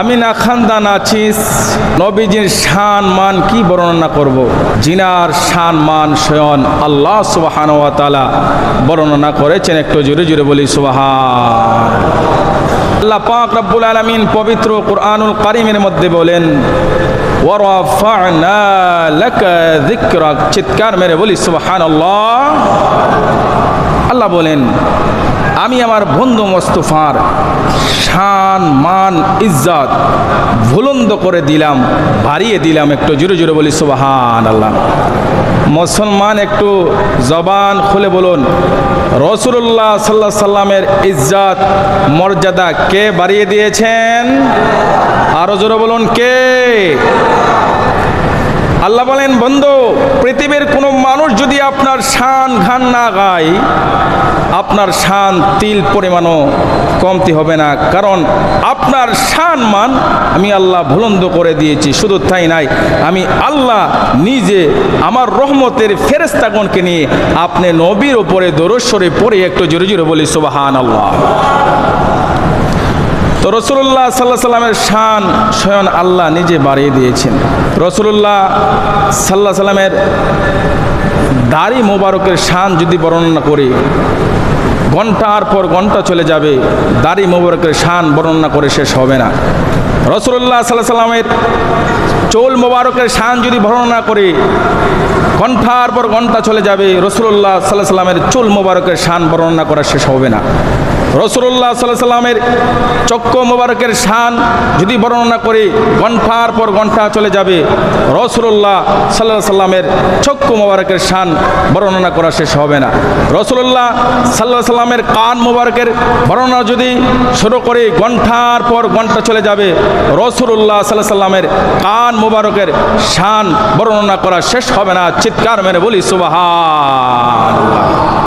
আমি না খানদান আছিস নবীজির শান মান কি বর্ণনা করব। জিনার শান মান স্বয়ন আল্লাহ সুবাহান তাআলা বর্ণনা করেছেন, একটু জোরে জোরে বলি সুবাহান। আল্লাহ পাক রব্বুল আলামিন পবিত্র কোরআনুল কারিমের মধ্যে বলেন চিৎকার মেরে বলি সুবহানাল্লাহ। আল্লাহ বলেন, আমি আমার বন্ধু মোস্তফার শান, মান, ইজ্জাত ভুলন্দ করে দিলাম, বাড়িয়ে দিলাম একটু জোরে জোরে বলি সুবাহান আল্লাহ মুসলমান একটু জবান খুলে বলুন রসুল্লাহ সাল্লাহ সাল্লামের ইজ্জত, মর্যাদা কে বাড়িয়ে দিয়েছেন? আরও জোরে বলুন, কে? আল্লাহ বলেন, বন্ধু, পৃথিবীর কোনো মানুষ যদি আপনার শান ঘান না গায়, আপনার শান তিল পরিমাণও কমতি হবে না। কারণ আপনার শান মান আমি আল্লাহ ভুলন্দ করে দিয়েছি, শুধু তাই নাই। আমি আল্লাহ নিজে আমার রহমতের ফেরেস্তাগণকে নিয়ে আপনি নবীর ওপরে দরস্বরে পড়ে একটু জোরে জোরে বলি সুবাহান আল্লাহ রসুল্লাহ সাল্লাহ সাল্লামের শান স্বয়ং আল্লাহ নিজে বাড়িয়ে দিয়েছেন। রসুল্লাহ সাল্লাহ সাল্লামের দাড়ি মোবারকের শান যদি বর্ণনা করি, ঘণ্টার পর ঘণ্টা চলে যাবে, দাড়ি মোবারকের শান বর্ণনা করে শেষ হবে না। রসুল্লাহ সাল্লাহ সাল্লামের চোল মোবারকের শান যদি বর্ণনা করি, ঘণ্টার পর ঘণ্টা চলে যাবে, রসুল্লাহ সাল্লাহ সাল্লামের চুল মোবারকের শান বর্ণনা করা শেষ হবে না। রসুল্লাহ সাল্লাহ সাল্লামের মোবারকের শান যদি বর্ণনা করি ঘণ্টার পর ঘণ্টা চলে যাবে। রসুল্লাহ সাল্লাহ সাল্লামের চক্র মোবারকের শান বর্ণনা করা শেষ হবে না। রসুল্লাহ সাল্লাহ সাল্লামের কান মোবারকের বর্ণনা যদি শুরু করি ঘণ্টার পর ঘণ্টা চলে যাবে। রসুল্লাহ সাল্লাহ সাল্লামের কান মোবারকের শান বর্ণনা করা শেষ হবে না। চিৎকার মেরে বলি সুবাহ